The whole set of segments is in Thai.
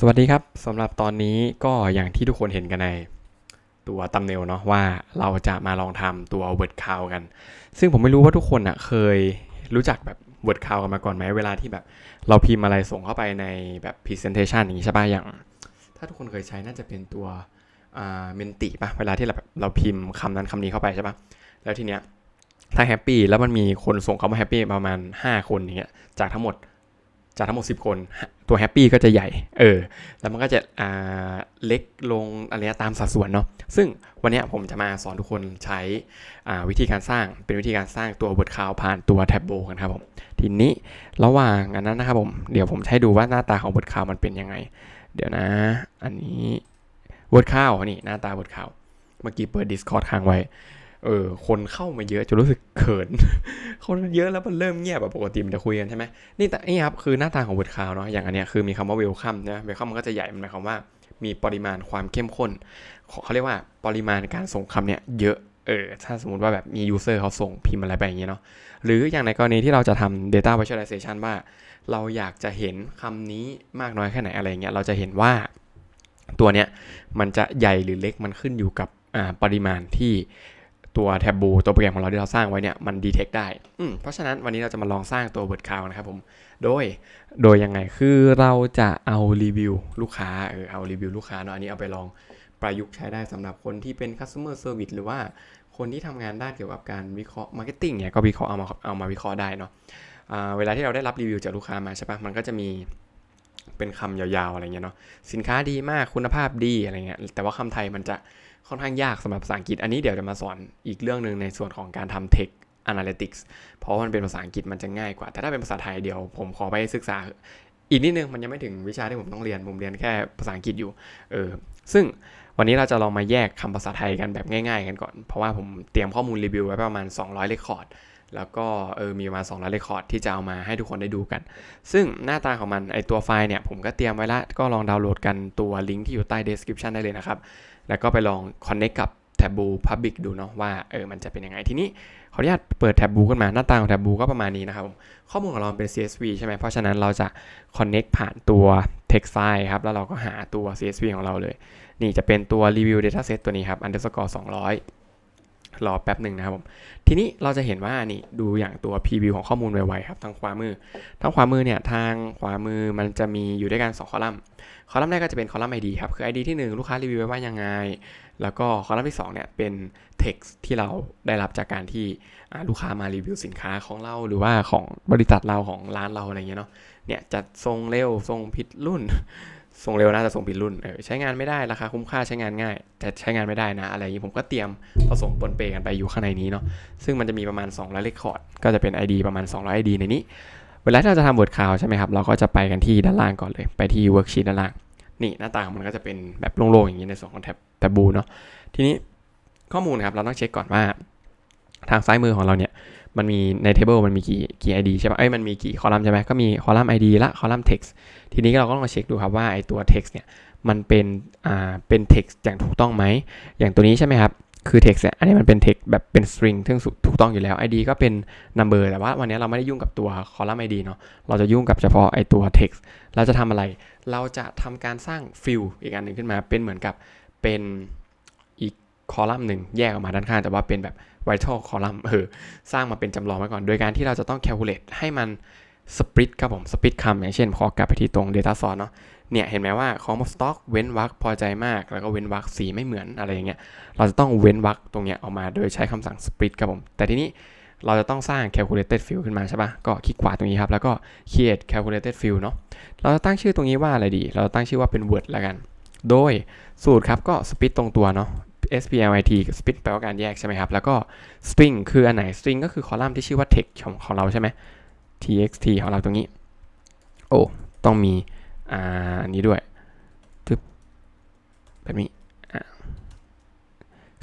สวัสดีครับสำหรับตอนนี้ก็อย่างที่ทุกคนเห็นกันในตัวตัมเนลเนาะว่าเราจะมาลองทำตัว word count กัน ซึ่งผมไม่รู้ว่าทุกคนอะเคยรู้จักแบบ word count กันมาก่อนไหมเวลาที่แบบ เราพิมพ์อะไรส่งเข้าไปในแบบ presentation อย่างนี้ใช่ป่ะอย่าง ถ้าทุกคนเคยใช้น่าจะเป็นตัวเมนติป่ะเวลาที่เราแบบเราพิมพ์คำนั้นคำนี้เข้าไปใช่ป่ะแล้วทีเนี้ยถ้าแฮปปี้แล้วมันมีคนส่งเข้ามาแฮปปี้ประมาณ 5 คนอย่างเงี้ยจากทั้งหมด จากทั้งหมด 10 คน ตัวแฮปปี้ก็จะใหญ่ เออ แล้วมันก็จะอ่าเล็กลงอะไรตามสัดส่วนเนาะ ซึ่งวันนี้ผมจะมาสอนทุกคนใช้อ่าวิธีการสร้างเป็นวิธีการสร้างตัวบทข่าวผ่านตัวแท็บโบกันครับผม ทีนี้ระหว่างอันนั้นนะครับผม เดี๋ยวผมให้ดูว่าหน้าตาของบทข่าวมันเป็นยังไง เดี๋ยวนะ อันนี้บทข่าวนี่หน้าตาบทข่าว เมื่อกี้เปิด Discord ค้างไว้ เออคนเข้ามาเยอะจนรู้สึกเขิน คนเยอะแล้วมันเริ่มเงียบแบบปกติมันจะคุยกันใช่ไหมนี่แต่นี่ครับคือหน้าตาของบทข่าวเนาะอย่างอันเนี้ยคือมีคำว่า welcome นะ welcome มันก็จะใหญ่มันหมายความว่า มีปริมาณความเข้มข้นเขาเขาเรียกว่าปริมาณการส่งคำเนี่ยเยอะเออถ้าสมมติว่าแบบมี user เขาส่งพิมพ์อะไรไปอย่างเงี้ยเนาะหรืออย่างในกรณีที่เราจะทำ data visualization ว่า เราอยากจะเห็นคำนี้มากน้อยแค่ไหนอะไรเงี้ยเราจะเห็นว่าตัวเนี้ยมันจะใหญ่หรือเล็กมันขึ้นอยู่กับปริมาณที่ ตัวแท็บบูตัวโปรแกรมของเราที่เราสร้างไว้เนี่ยมันดีเทคได้อืเพราะฉะนั้นวันนี้เราจะมาลองสร้างตัว word count นะครับผม โดย โดยยังไง คือเราจะเอารีวิวลูกค้า เออ เอารีวิวลูกค้าเนาะ อันนี้เอาไปลองประยุกต์ใช้ได้สำหรับคนที่เป็น customer service หรือว่าคนที่ทำงานด้านเกี่ยวกับการวิเคราะห์ marketing เนี่ย ก็วิเคราะห์เอามาเอามาวิเคราะห์ได้เนาะเวลาที่เราได้รับรีวิวจากลูกค้ามาใช่ปะมันก็จะมีเป็นคำยาวๆอะไรเงี้ยเนาะ สินค้าดีมาก คุณภาพดีอะไรเงี้ย แต่ว่าคำไทยมันจะ ค่อนข้างยากสำหรับภาษาอังกฤษ อันนี้เดี๋ยวจะมาสอนอีกเรื่องหนึ่งในส่วนของการทำ text analytics เพราะมันเป็นภาษาอังกฤษมันจะง่ายกว่า แต่ถ้าเป็นภาษาไทยเดี๋ยวผมขอไปศึกษา อีกนิดนึงมันยังไม่ถึงวิชาที่ผมต้องเรียน ผมเรียนแค่ภาษาอังกฤษอยู่ เออ ซึ่งวันนี้เราจะลองมาแยกคำภาษาไทยกันแบบง่าย ๆ กันก่อน เพราะว่าผมเตรียมข้อมูลรีวิวไว้ประมาณ 200 เรคคอร์ด แล้วก็เออมีประมาณ200เรคคอร์ดที่จะเอามาให้ทุกคนได้ดูกัน ซึ่งหน้าตาของมันไอตัวไฟล์เนี่ยผมก็เตรียมไว้ละ ก็ลองดาวน์โหลดกันตัวลิงก์ที่อยู่ใต้ description ได้เลยนะครับ แล้วก็ไปลองคอนเน c t กับแท็บบูพับบิกดูเนาะว่าเออมันจะเป็นยังไงทีนี้ขออนุญาตเปิดแท็บบูขึ้นมาหน้าตาของแท็บบูก็ประมาณนี้นะครับผมข้อมูลของเราเป็น CSV ใช่ไหมเพราะฉะนั้นเราจะ connect ผ่านตัว text file ครับ แล้วเราก็หาตัว CSV ของเราเลย นี่จะเป็นตัว review dataset ตัวนี้ครับ underscore 200 รอแป๊บหนึ่งนะครับผม ทีนี้เราจะเห็นว่านี่ดูอย่างตัว preview ของข้อมูลไวๆครับทางขวามือ ทางขวามือเนี่ยทางขวามือมันจะมีอยู่ด้วยกัน 2 คอลัมน์ คอลัมน์แรกก็จะเป็นคอลัมน์ ID ครับ คือ ID ที่ 1 ลูกค้ารีวิวไว้ว่ายังไง แล้วก็คอลัมน์ที่2เนี่ยเป็น text ที่เราได้รับจากการที่ลูกค้ามารีวิวสินค้าของเรา หรือว่าของบริษัทเราของร้านเราอะไรเงี้ยเนาะ เนี่ยจะทรงเร็วทรงผิดรุ่น ทรงเร็วน่าจะทรงผิดรุ่นเออใช้งานไม่ได้ราคาคุ้มค่าใช้งานง่าย แต่ใช้งานไม่ได้นะ อะไรอย่างนี้ผมก็เตรียมผสมปนเปกันไปอยู่ข้างในนี้เนาะซึ่งมันจะมีประมาณ200เลคคอร์ดก็จะเป็น ID ประมาณ 200 ID ในนี้ เวลาที่เราจะทำบทข่าวใช่ไหมครับเราก็จะไปกันที่ด้านล่างก่อนเลยไปที่ worksheet ด้านล่างนี่หน้าตางมันก็จะเป็นแบบโล่งๆอย่างนี้ในส่วนของแท็บแท็บบูเนาะทีนี้ข้อมูลครับเราต้องเช็คก่อนว่า ทางซ้ายมือของเราเนี่ย มันมีใน table มันมีกี่กี่ ID ใช่ปะเอ้ยมันมีกี่คอลัมน์ใช่ไหมก็มีคอลัมน์ ID ละคอลัมน์ text ทีนี้เราก็ต้องมาเช็คดูครับว่าไอตัว text เนี่ยมันเป็นอ่าเป็น text อย่างถูกต้องไหม อย่างตัวนี้ใช่ไหมครับ คือ text เนี่ยอันนี้มันเป็น text แบบเป็น string ซึ่งถูกต้องอยู่แล้ว ID ก็เป็น number แต่ว่าวันนี้เราไม่ได้ยุ่งกับตัวคอลัมน์ ID เนาะเราจะยุ่งกับเฉพาะไอตัว text เราจะทำอะไร เราจะทำการสร้าง field อีกอันหนึ่งขึ้นมาเป็นเหมือนกับเป็นอีกคอลัมน์หนึ่งแยกออกมาด้านข้างแต่ว่าเป็นแบบ vital column เออสร้างมาเป็นจำลองไว้ก่อน โดยการที่เราจะต้อง calculate ให้มัน split ครับผม split คำอย่างเช่น พอกลับไปที่ตรง data source เนาะเนี่ยเห็นไหมว่าของ stock เว้นวรรคพอใจมาก แล้วก็เว้นวรรคสีไม่เหมือนอะไรอย่างเงี้ยเราจะต้องเว้นวรรคตรงเนี้ยออกมาโดยใช้คำสั่ง split ครับผม แต่ทีนี้เราจะต้องสร้าง calculated field ขึ้นมาใช่ปะก็คลิกขวาตรงนี้ครับ แล้วก็ create calculated field เนาะ เราจะตั้งชื่อตรงนี้ว่าอะไรดี เราจะตั้งชื่อว่าเป็น word แล้วกัน โดยสูตรครับก็ split ตรงตัวเนาะ split กับ split แปลว่าการแยกใช่ไหมครับ แล้วก็ string คืออันไหน string ก็คือคอลัมน์ที่ชื่อว่า text ของของเราใช่ไหม txt ของเราตรงนี้ โอ้ ต้องมีอ่าอันนี้ด้วยทึบแบบนี้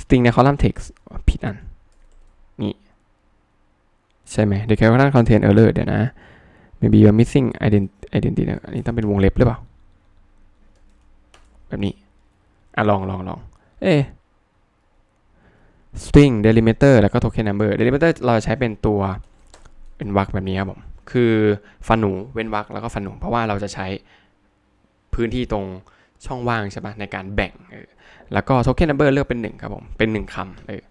string ในคอลัมน์ text ผิดอัน นี่ ใช่ไหม the calculation contain error เดี๋ยวนะ maybe you're missing ident- identity อันนี้ต้องเป็นวงเล็บหรือเปล่า แบบนี้ อะ ลองลองลอง เอ๊ string delimiter แล้วก็ token number delimiter เราจะใช้เป็นตัวเป็นวรรคแบบนี้ครับผม คือฟันหนูเว้นวรรคแล้วก็ฟันหนู เพราะว่าเราจะใช้พื้นที่ตรงช่องว่างใช่ปะในการแบ่งเออแล้วก็ token number เลือกเป็นหนึ่งครับผม เป็นหนึ่งคำเออ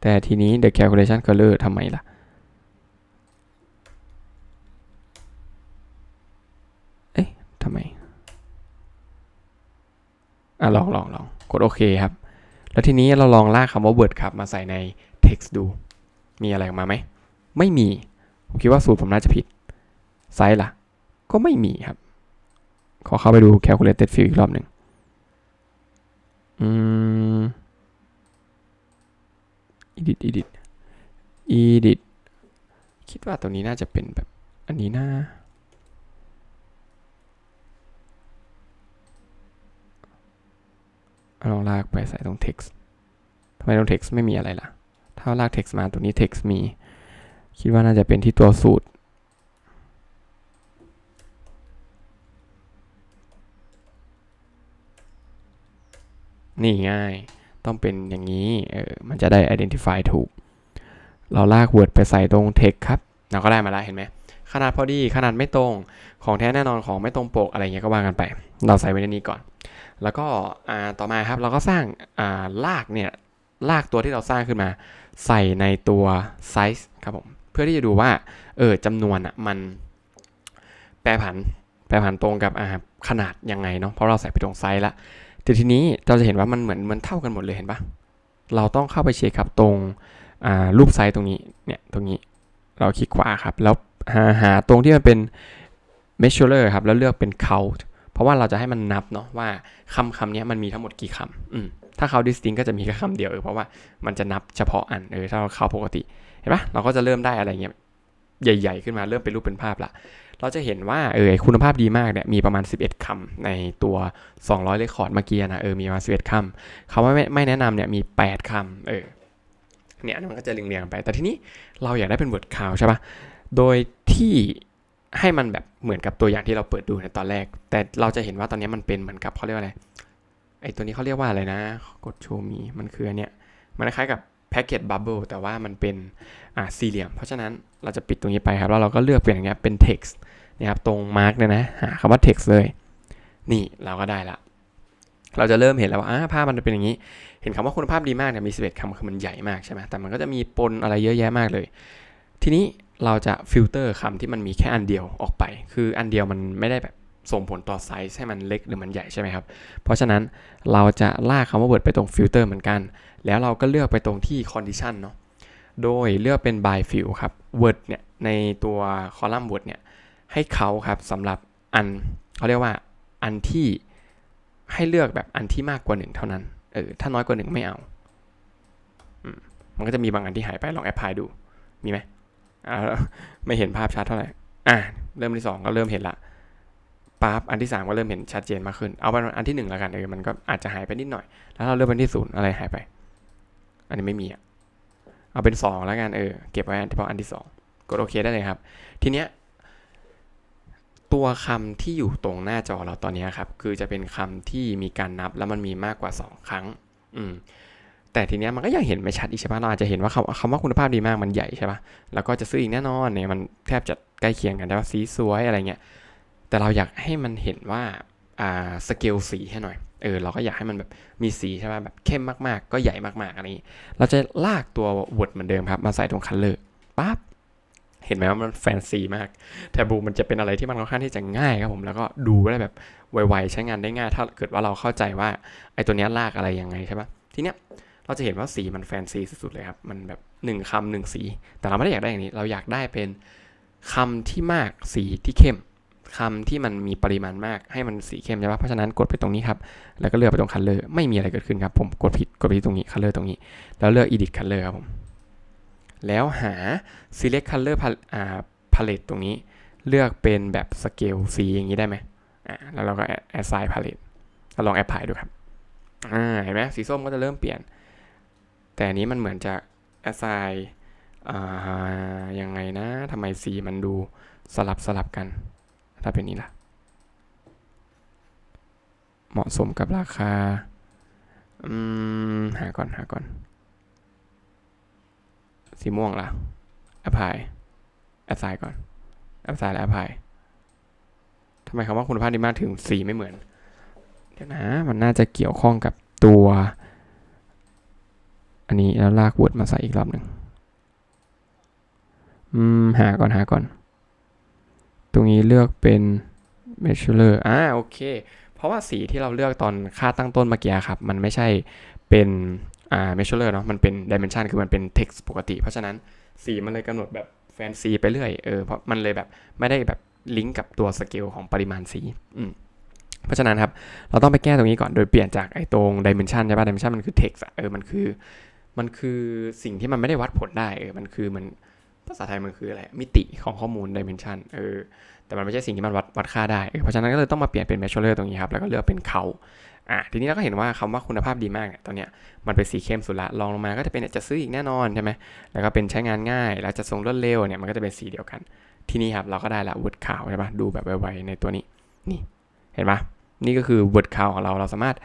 แต่ทีนี้ the calculation color ทำไมล่ะ เอ๊ะทำไม อะ ลองลองลองกดโอเคครับ แล้วทีนี้เราลองลากคำว่า word ครับมาใส่ใน text ดู มีอะไรออกมาไหม ไม่มี ผมคิดว่าสูตรผมน่าจะผิด ไซส์ล่ะ ก็ไม่มีครับ ขอเข้าไปดู calculated field อีกรอบหนึ่งอืม edit edit edit คิดว่าตัวนี้น่าจะเป็นแบบ อันนี้นะเอา ลองลากไปใส่ตรง text ทำไมตรง text ไม่มีอะไรล่ะ ถ้าลาก text มาตัวนี้ text มี คิดว่าน่าจะเป็นที่ตัวสูตร นี่ง่าย ต้องเป็นอย่างนี้ เออ มันจะได้ identify ถูก เราลาก word ไปใส่ตรง text ครับ เราก็ได้มาแล้วเห็นไหม ขนาดพอดี ขนาดไม่ตรง ของแท้แน่นอนของไม่ตรงปกอะไรเงี้ยก็ว่ากันไป เราใส่ไว้ในนี้ก่อน แล้วก็ต่อมาครับเราก็สร้างาลากเนี่ยลากตัวที่เราสร้างขึ้นมา ใส่ในตัว size ครับผมเพื่อที่จะดูว่าเออจำนวนอะมันแปรผันแปรผันตรงกับขนาดยังไงเนาะเพราะเราใส่ไปตรงไซส์ละแต่ทีนี้เราจะเห็นว่ามันเหมือนมันเท่ากันหมดเลยเห็นปะเราต้องเข้าไปเช็คครับตรงรูปไซส์ตรงนี้เนี่ยตรงนี้เราคลิกขวาครับแล้ว หาหาตรงที่มันเป็น measurer ครับ แล้วเลือกเป็น count เพราะว่าเราจะให้มันนับเนาะว่าคำคำนี้มันมีทั้งหมดกี่คำถ้าเขา distinct ก็จะมีแค่คำเดียวเออเพราะว่ามันจะนับเฉพาะอันเออถ้าเราเขาปกติ เห็นปะเราก็จะเริ่มได้อะไรเงี้ยใหญ่ ๆ ขึ้นมาเริ่มเป็นรูปเป็นภาพละ เราจะเห็นว่าเออคุณภาพดีมากเนี่ยมีประมาณ 11คำในตัว 200เลคคอร์ดเมื่อกี้นะเออมีประมาณ11คำคำว่าไม่ไม่แนะนำเนี่ยมี 8คำเออเนี่ยมันก็จะเรียงๆไป แต่ทีนี้เราอยากได้เป็น word count ใช่ปะ โดยที่ให้มันแบบเหมือนกับตัวอย่างที่เราเปิดดูในตอนแรก แต่เราจะเห็นว่าตอนนี้มันเป็นเหมือนกับเขาเรียกว่าอะไร ไอ้ตัวนี้เขาเรียกว่าอะไรนะ กดโชว์มี มันคืออันเนี้ย มันคล้ายกับ packet bubble แต่ว่ามันเป็นอ่าสี่เหลี่ยม เพราะฉะนั้นเราจะปิดตรงนี้ไปครับ แล้วเราก็เลือกเป็นอย่างเงี้ยเป็น text นะครับ ตรงมาร์กเนี่ยนะ หาคำว่า text เลย นี่เราก็ได้ละ เราจะเริ่มเห็นแล้วว่าภาพมันเป็นอย่างนี้ เห็นคำว่าคุณภาพดีมากเนี่ยมี 11คำคือมันใหญ่มากใช่ไหมแต่มันก็จะมีปนอะไรเยอะแยะมากเลย ทีนี้เราจะฟิลเตอร์คำที่มันมีแค่อันเดียวออกไป คืออันเดียวมันไม่ได้แบบส่งผลต่อไซส์ให้มันเล็กหรือมันใหญ่ใช่ไหมครับ เพราะฉะนั้นเราจะลากคำว่า word ไปตรงฟิลเตอร์เหมือนกัน แล้วเราก็เลือกไปตรงที่ condition เนาะ โดยเลือกเป็น by field ครับ word เนี่ยในตัวคอลัมน์ word เนี่ยให้เขาครับสำหรับอันเขาเรียกว่าอันที่ให้เลือกแบบอันที่มากกว่าหนึ่งเท่านั้น เออ ถ้าน้อยกว่าหนึ่งไม่เอาอมมันก็จะมีบางอันที่หายไปลองแอปพลายดู มีไหม อ่าไม่เห็นภาพชัดเท่าไหร่อะเริ่มที่สองก็เริ่มเห็นละปั๊บอันที่สามก็เริ่มเห็นชัดเจนมากขึ้น เอาเป็นอันที่หนึ่งแล้วกันเออมันก็อาจจะหายไปนิดหน่อย แล้วเราเริ่มเป็นที่ศูนย์อะไรหายไป อันนี้ไม่มีอะเอาเป็นสองแล้วกันเออเก็บไว้เฉพาะอันที่สองกดโอเคได้เลยครับ ทีเนี้ยตัวคำที่อยู่ตรงหน้าจอเราตอนนี้ครับ คือจะเป็นคำที่มีการนับแล้วมันมีมากกว่า 2 ครั้ง อืม แต่ทีเนี้ยมันก็ยังเห็นไม่ชัดอีกใช่ปะเราอาจจะเห็นว่าคำคำว่าคุณภาพดีมากมันใหญ่ใช่ปะแล้วก็จะซื้ออีกแน่นอนเนี่ยมันแทบจะใกล้เคียงกันแต่ว่าสีสวยอะไรเงี้ยแต่เราอยากให้มันเห็นว่าอ่าสเกลสีให้หน่อยเออเราก็อยากให้มันแบบมีสีใช่ปะแบบเข้มมากๆ ก็ใหญ่มากๆอะไรนี้ เราจะลากตัว word เหมือนเดิมครับ มาใส่ตรง color ปั๊บเห็นไหมว่ามันแฟนซีมากแทบูมันจะเป็นอะไรที่มันค่อนข้างที่จะง่ายครับผมแล้วก็ดูได้แบบไวๆใช้งานได้ง่าย ถ้าเกิดว่าเราเข้าใจว่าไอ้ตัวเนี้ยลากอะไรยังไงใช่ปะทีเนี้ย เราจะเห็นว่าสีมันแฟนซีสุดๆเลยครับ มันแบบหนึ่งคำหนึ่งสี แต่เราไม่ได้อยากได้อย่างนี้ เราอยากได้เป็นคำที่มากสีที่เข้มคำที่มันมีปริมาณมากให้มันสีเข้มใช่ปะเพราะฉะนั้นกดไปตรงนี้ครับ แล้วก็เลือกไปตรง color ไม่มีอะไรเกิดขึ้นครับ ผมกดผิดกดไปที่ตรงนี้ color ตรงนี้ แล้วเลือก edit color ครับผม แล้วหา select color palette ตรงนี้ เลือกเป็นแบบสเกลสีอย่างนี้ได้ไหมอ่าแล้วเราก็ assign palette ล้วลอง apply ดูครับอ่าเห็นไหมสีส้มก็จะเริ่มเปลี่ยน แต่อันนี้มันเหมือนจะ assign ยังไงนะทำไมสีมันดูสลับสลับกัน ถ้าเป็นนี้ล่ะ เหมาะสมกับราคา อืม หาก่อน หาก่อน สีม่วงล่ะ apply assign ก่อน apply แล้ว apply ทำไมคำว่าคุณภาพดีมากถึงสีไม่เหมือน เดี๋ยวนะ มันน่าจะเกี่ยวข้องกับตัว อันนี้แล้วลาก Word มาใส่อีกรอบหนึ่งอืมหาก่อนหาก่อน ตรงนี้เลือกเป็น measurer อ่าโอเค เพราะว่าสีที่เราเลือกตอนค่าตั้งต้นเมื่อกี้ครับ มันไม่ใช่เป็นอ่า measurer เนาะมันเป็น dimension คือมันเป็น text ปกติ เพราะฉะนั้นสีมันเลยกำหนดแบบแฟนซีไปเรื่อยเออเพราะมันเลยแบบไม่ได้แบบลิงก์กับตัวสเกลของปริมาณสีอืมเพราะฉะนั้นครับ เราต้องไปแก้ตรงนี้ก่อน โดยเปลี่ยนจากไอ้ตรง dimension ใช่ป่ะ dimension มันคือ text อะเออ มันคือ มันคือสิ่งที่มันไม่ได้วัดผลได้เออมันคือมันภาษาไทยมันคืออะไรมิติของข้อมูล dimension เออแต่มันไม่ใช่สิ่งที่มันวัดวัดค่าได้ เพราะฉะนั้นก็เลยต้องมาเปลี่ยนเป็น measurer ตรงนี้ครับ แล้วก็เลือกเป็นเขาอะทีนี้เราก็เห็นว่าคำว่าคุณภาพดีมากเนี่ยตอนเนี้ยมันเป็นสีเข้มสุดละลองลงมาก็จะเป็นจะซื้ออีกแน่นอนใช่ไหมแล้วก็เป็นใช้งานง่าย แล้วจะทรงรวดเร็วเนี่ยมันก็จะเป็นสีเดียวกัน ทีนี้ครับเราก็ได้ละ word ขาวใช่ปะดูแบบไวๆในตัวนี้นี่เห็นปะนี่ก็คือ word ขาวของเราเราสามารถ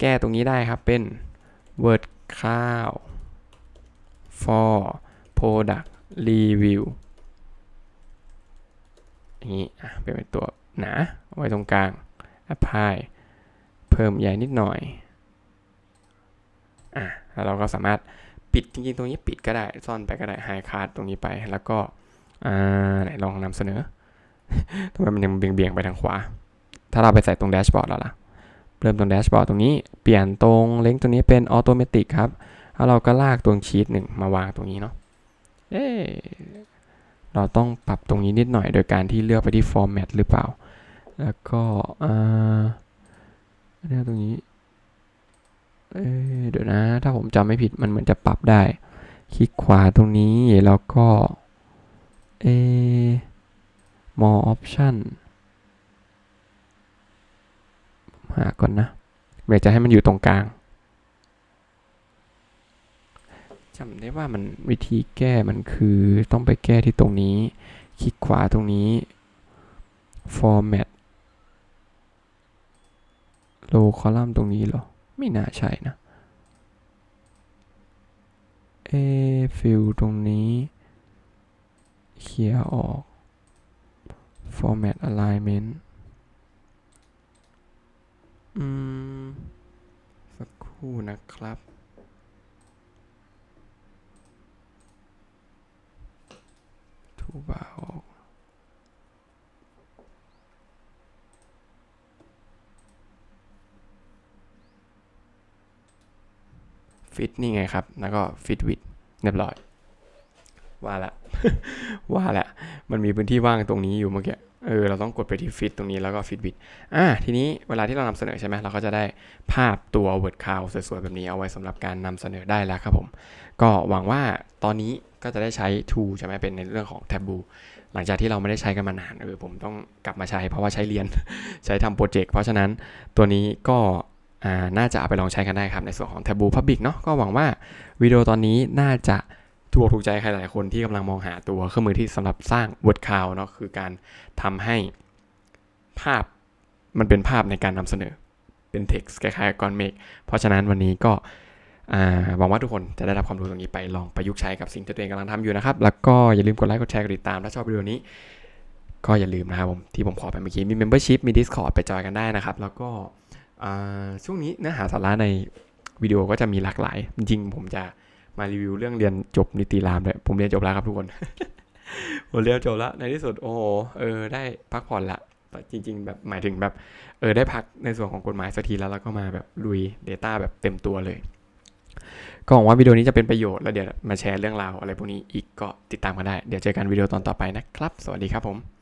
แก้ตรงนี้ได้ครับเป็น word ข้าว for product review อย่างนี้อะเป็นตัวหนาไว้ตรงกลาง apply เพิ่มใหญ่นิดหน่อยอะแล้วเราก็สามารถปิดจริงๆ ตรงนี้ปิดก็ได้ ซ่อนไปก็ได้ high card ตรงนี้ไป แล้วก็อ่าไหนลองนำเสนอทำไมมันยังเบี่ยงๆไปทางขวา ถ้าเราไปใส่ตรงแดชบอร์ดแล้วล่ะ เริ่มตรงแดชบอร์ดตรงนี้ เปลี่ยนตรงเล้งตัวนี้เป็นออโตเมติกครับ แล้วเราก็ลากตรงชีตหนึ่งมาวางตรงนี้เนาะเอ๊เราต้องปรับตรงนี้นิดหน่อย โดยการที่เลือกไปที่ format หรือเปล่า แล้วก็เลือกตรงนี้เอ๊เดี๋ยวนะ ถ้าผมจำไม่ผิดมันเหมือนจะปรับได้ คลิกขวาตรงนี้แล้วก็เอ more option หาก่อนนะอยากจะให้มันอยู่ตรงกลาง จำได้ว่ามันวิธีแก้มันคือต้องไปแก้ที่ตรงนี้ คลิกขวาตรงนี้ format row column ตรงนี้เหรอ ไม่น่าใช่นะเอฟิลตรงนี้เคลียร์ออก format alignment อืม สักครู่นะครับ ทูบาออกฟิตนี่ไงครับ แล้วก็ฟิตวิดเรียบร้อย ว่าละ ว่าละ มันมีพื้นที่ว่างตรงนี้อยู่เมื่อกี้ เออเราต้องกดไปที่ฟิตตรงนี้แล้วก็ฟิตวิดอ่าทีนี้เวลาที่เรานำเสนอใช่ไหมเราก็จะได้ภาพตัว Word Cloud สวยๆ แบบนี้เอาไว้สำหรับการนำเสนอได้แล้วครับผม ก็หวังว่าตอนนี้ก็จะได้ใช้ Tool ใช่ไหมเป็นในเรื่องของ Taboo หลังจากที่เราไม่ได้ใช้กันมานานเออผมต้องกลับมาใช้เพราะว่าใช้เรียนใช้ทำโปรเจกต์เพราะฉะนั้นตัวนี้ก็อ่าน่าจะเอาไปลองใช้กันได้ครับในส่วนของ Taboo Public เนาะก็หวังว่าวิดีโอตอนนี้น่าจะ ถูกถูกใจใครหลายคนที่กำลังมองหาตัวเครื่องมือที่สำหรับสร้าง Word Cloud เนาะคือการทำให้ภาพมันเป็นภาพในการนำเสนอเป็น text คล้ายๆก้อนเมฆเพราะฉะนั้นวันนี้ก็อ่าหวังว่าทุกคนจะได้รับความรู้ตรงนี้ไปลองประยุกต์ใช้กับสิ่งที่ตัวเองกำลังทำอยู่นะครับ แล้วก็อย่าลืมกดไลค์กดแชร์กดติดตาม ถ้าชอบวิดีโอนี้ ก็อย่าลืมนะครับผมที่ผมขอไปเมื่อกี้มี membership มี Discord ไปจอยกันได้นะครับ แล้วก็ช่วงนี้เนื้อหาสาระในวิดีโอก็จะมีหลากหลาย จริงผมจะ มารีวิวเรื่องเรียนจบนิติรามด้วยผมเรียนจบแล้วครับทุกคนผมเรียนจบแล้วในที่สุดโอ้โหเออได้พักผ่อนละจริง ๆ แบบหมายถึงแบบเออได้พักในส่วนของกฎหมายสักทีแล้วแล้วก็มาแบบลุย Data แบบเต็มตัวเลย ก็หวังว่าวิดีโอนี้จะเป็นประโยชน์แล้วเดี๋ยวมาแชร์เรื่องราวอะไรพวกนี้อีกก็ติดตามกันได้ เดี๋ยวเจอกันวิดีโอตอนต่อไปนะครับ สวัสดีครับผม